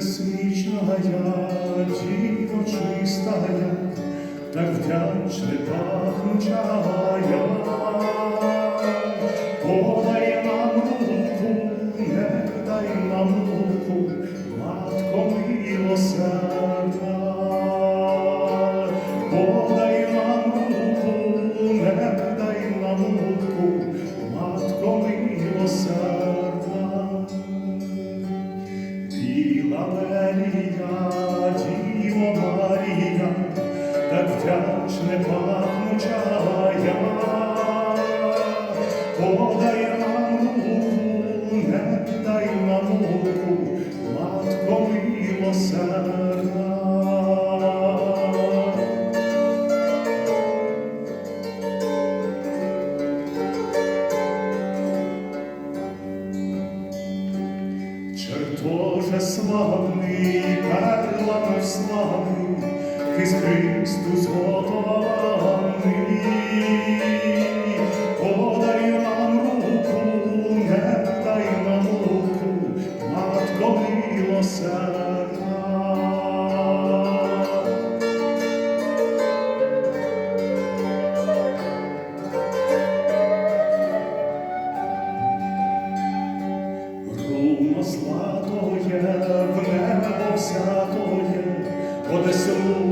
смічна я, діво чистая, так вдячне пахнучая, подай нам руку, не дай нам руку, матко милосердна. Подай нам руку, не дай пахнучая, подай нам руку, не дай нам руку, матко милосердна. Чертоже славний, перлами славний, Христ Христус готований. Подай нам руку, не дай нам руку, Матко милосердна. Руно златоє, в небо взятоє, Одеслую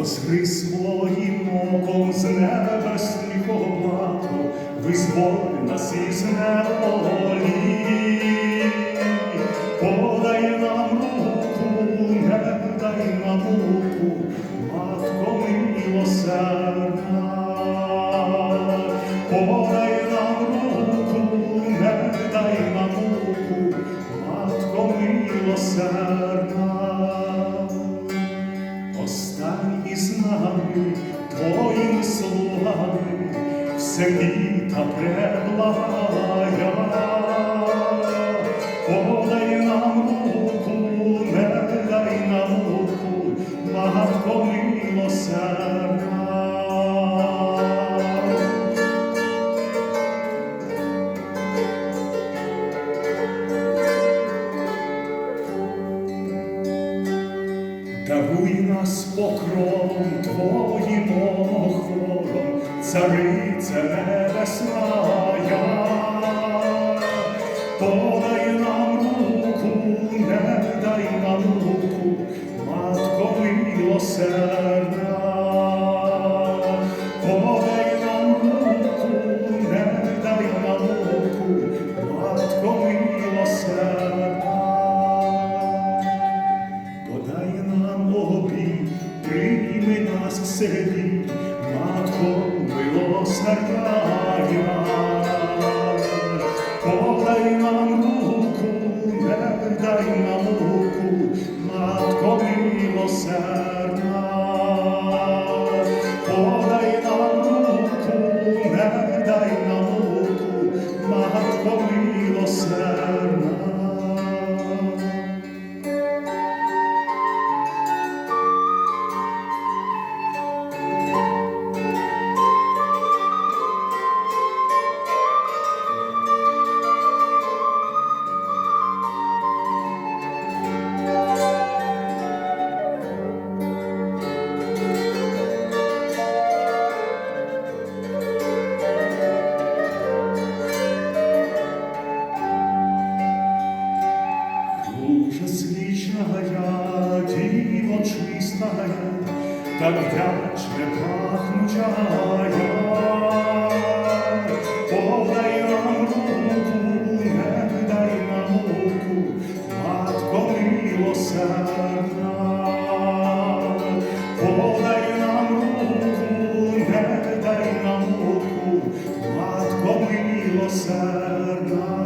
Возри своїм оком з небесних облаков, визволь нас із предлагая. Подай нам руку, не дай нам руку, матко милосердна. Нас покровом Твоїм охором, царице небесная. Подай нам руку, не дай нам руку, матко милосердна. Подай нам руку, не дай нам руку, матко милосердна. Подай нам обід, прийми нас к собі, матко милосердная. та натяч подай нам руку, не дай нам руку, матко милосердна. подай нам руку, не дай нам руку, матко милосердна.